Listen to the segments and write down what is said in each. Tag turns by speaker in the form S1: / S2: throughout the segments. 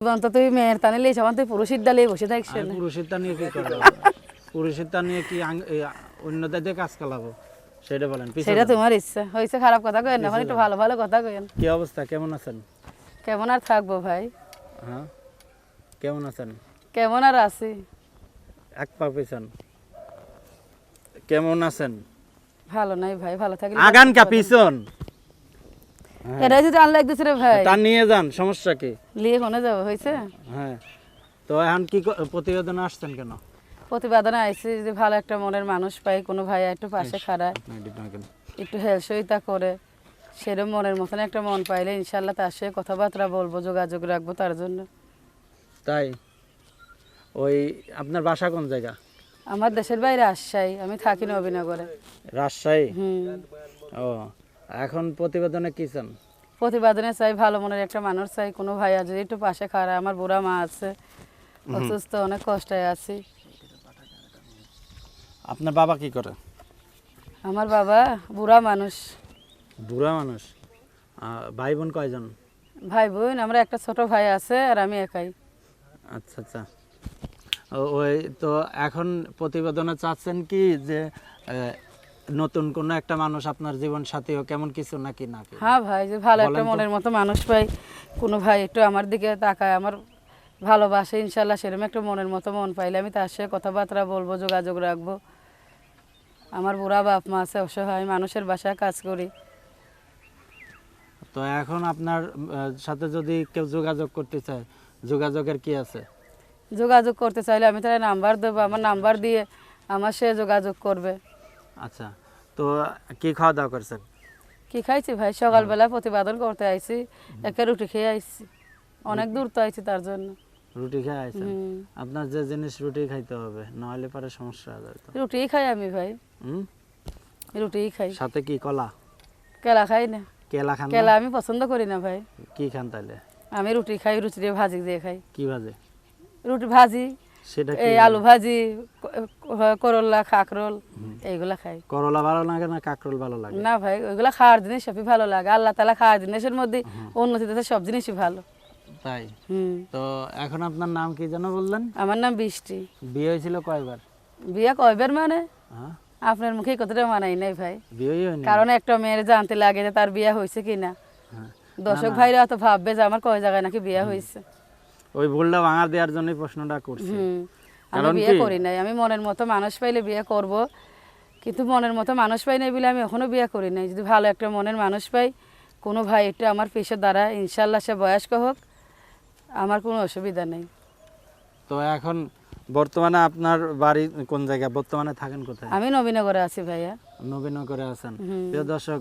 S1: জীবন তুই মেয়ের টানে লিয়েছ আমার পুরুষের ডালে বসে থাকিস
S2: পুরুষের তা কি করব? পুরুষের তা কি অন্য দিয়ে কাজ কালাবো সেটা বলেন
S1: সেটা তোমার ইচ্ছা। হয়েছে খারাপ কথা কেন এখন একটু ভালো ভালো কথা কেন
S2: কি অবস্থা? কেমন আছেন?
S1: কেমন আর থাকব ভাই?
S2: হ্যাঁ? কেমন আছেন?
S1: কেমন আর আছি?
S2: এক পা পেছন। কেমন আছেন?
S1: ভালো নাই ভাই ভালো থাকলে
S2: আগান কা পিছন।
S1: এটাই যদি আনলাইক দিছে রে ভাই।
S2: তা নিয়ে যান সমস্যা কি?
S1: কোনে যাব
S2: হ্যাঁ। তো এখন কি প্রতিবেদনে আসছেন কেন?
S1: প্রতিবেদনে যে ভালো একটা মনের মানুষ পাই কোনো ভাই একটু পাশে খাড়ায়? একটু হেলসইতা করে সেরকম মনের মতন একটা মন পাইলে ইনশাল্লাহ তার সাথে কথাবার্তা বলব যোগাযোগ রাখব তার জন্য।
S2: তাই? ওই আপনার বাসা কোন জায়গা?
S1: আমার দেশের বাইরে রাজশাহী আমি থাকি নবীনগরে।
S2: রাজশাহী?
S1: হুম।
S2: ও এখন প্রতিবেদনে কি চান?
S1: প্রতিবেদনে চাই ভালো মনের একটা মানুষ চাই কোনো ভাই আছে একটু পাশে খাড়া আমার বুড়া মা আছে অসুস্থ অনেক কষ্টে আছি।
S2: আপনার বাবা কি করে?
S1: আমার বাবা বুড়া মানুষ।
S2: বুড়া মানুষ? ভাই বোন কয়জন?
S1: ভাই বোন আমরা একটা ছোট ভাই আছে আর আমি একাই।
S2: আচ্ছা আচ্ছা। ও- ওই তো এখন প্রতিবেদনে চাচ্ছেন কি যে নতুন কোনো একটা মানুষ আপনার জীবন সাথী হোক কেমন কিছু নাকি নাকি
S1: হ্যাঁ ভাই যে ভালো একটা মনের মতো মানুষ পাই কোনো ভাই একটু আমার দিকে তাকায় আমার ভালোবাসে ইনশাল্লাহ সেরকম একটা মনের মতো মন পাইলে আমি তার সাথে কথাবার্তা বলব যোগাযোগ রাখব। আমার বুড়া বাপ মা আছে অসহায় মানুষের বাসায় কাজ করি।
S2: তো এখন আপনার সাথে যদি কেউ যোগাযোগ করতে চায় যোগাযোগের কি আছে?
S1: যোগাযোগ করতে চাইলে আমি তার নাম্বার দেবো। আমার নাম্বার দিয়ে আমার সে যোগাযোগ করবে।
S2: আচ্ছা তো কি খাওয়া দাওয়া করছেন?
S1: কি খাইছি ভাই? সকালবেলা প্রতিবাদন করতে আইছি একে রুটি খেয়ে আইছি। অনেক দূর তো আইছি তার জন্য।
S2: রুটি খেয়ে আইছেন? আপনার যে জিনিস রুটি খাইতে হবে নাহলে পরে সমস্যা হয়ে যাবে তো।
S1: রুটিই খাই আমি ভাই।
S2: হুম?
S1: রুটিই খাই।
S2: সাথে কি কলা?
S1: কেলা খাই না।
S2: কেলা খান?
S1: কেলা আমি পছন্দ করি না ভাই।
S2: কি খান তাহলে
S1: আমি রুটি খাই রুটি দিয়ে ভাজি দিয়ে খাই।
S2: কি ভাজে?
S1: রুটি ভাজি। এই আলু ভাজি ক- ক- করল্লা খাকরোল এইগুলা খাই।
S2: করলা ভালো লাগে না কাকরোল ভালো লাগে?
S1: না ভাই ওইগুলা খাওয়ার জিনিস সবই ভালো লাগে। আল্লাহ তালা খাওয়ার জিনিসের মধ্যে উন্নতি সব জিনিসই ভালো।
S2: তাই? তো এখন আপনার নাম কি যেন বললেন?
S1: আমার নাম বৃষ্টি।
S2: বিয়ে হয়েছিল কয়বার?
S1: বিয়া কয়বার মানে?
S2: হ্যাঁ।
S1: আপনার মুখে কথাটা মানাই নাই ভাই। কারণ একটা মেয়ের জানতে লাগে যে তার বিয়া হয়েছে কি না
S2: হ্যাঁ।
S1: দর্শক ভাইরা তো ভাববে যে আমার কয় জায়গায় নাকি বিয়া হয়েছে।
S2: ওই ভুলটা ভাঙা দেওয়ার জন্যই প্রশ্নটা করছি।
S1: আমি বিয়ে করি নাই। আমি মনের মতো মানুষ পাইলে বিয়ে করব। কিন্তু মনের মতো মানুষ পাই নাই বলে আমি এখনও বিয়ে করি নাই। যদি ভালো একটা মনের মানুষ পাই কোনো ভাই একটু আমার পেশে দ্বারা ইনশাল্লাহ সে বয়স্ক হোক আমার কোনো অসুবিধা নেই।
S2: তো এখন বর্তমানে আপনার বাড়ি কোন জায়গায় বর্তমানে থাকেন কোথায়?
S1: আমি নবীনগরে আছি ভাইয়া।
S2: নবীনগরে আছেন। প্রিয় দর্শক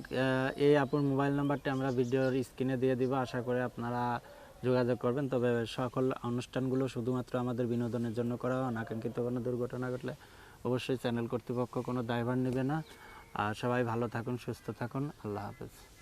S2: এই আপুর মোবাইল নাম্বারটি আমরা ভিডিওর স্ক্রিনে দিয়ে দিব। আশা করে আপনারা যোগাযোগ করবেন, তবে সকল অনুষ্ঠানগুলো শুধুমাত্র আমাদের বিনোদনের জন্য করা হয় অনাকাঙ্ক্ষিত কোনো দুর্ঘটনা ঘটলে অবশ্যই চ্যানেল কর্তৃপক্ষ কোনো দায়ভার নেবে না। আর সবাই ভালো থাকুন, সুস্থ থাকুন, আল্লাহ হাফেজ।